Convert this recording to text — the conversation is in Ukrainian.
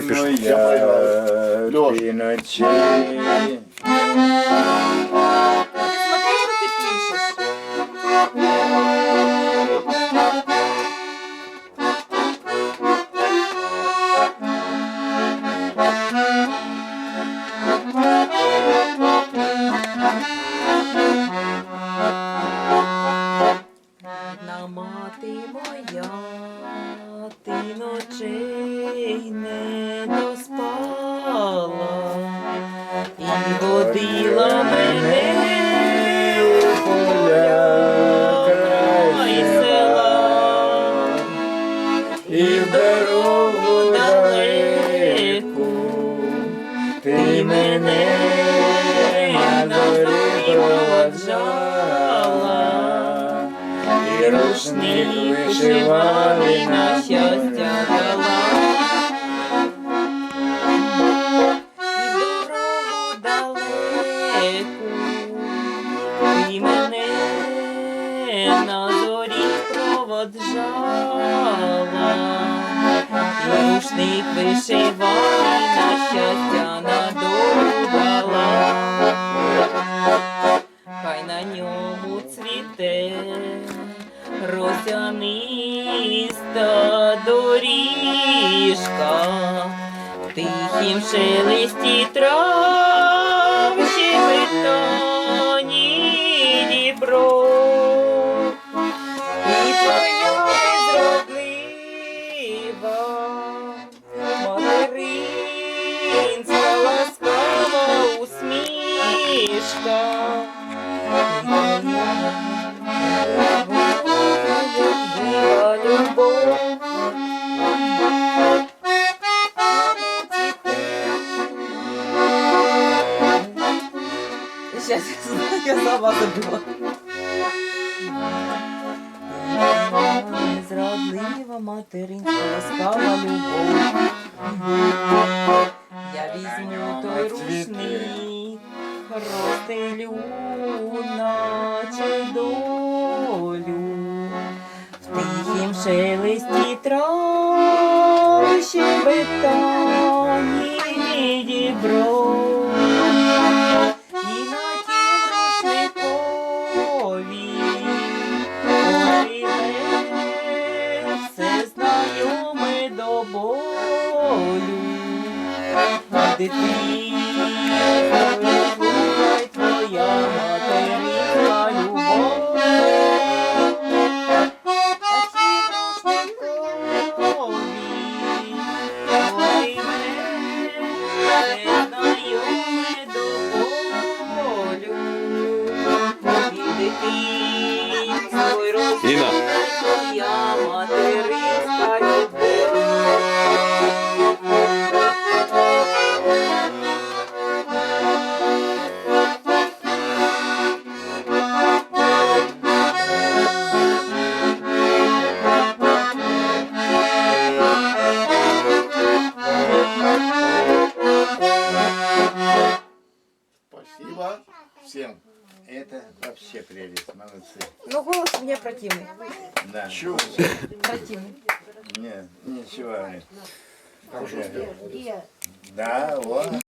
Тільки пішло. Льош. Ночей не доспала і водила мене. У поля край села. І дорогу далеку ти мене проводжала, і рушник вишивали проводжала. І рушник вишивали на щастя на. Хай на ньому цвіте росяниста доріжка, тихім шелесті трав усмішка. Дива любов. Сейчас я сама забыла. Незрадлива материнська ласкава любов. Шелесті трав щебетані дібро. І на тім рушникові все знайоме до болю. Дитина, Спасибо всем. Это вообще прелесть, молодцы. Ну, голос у меня противный. Да. Чего? Противный. Не, ничего. Уже. Да, вот.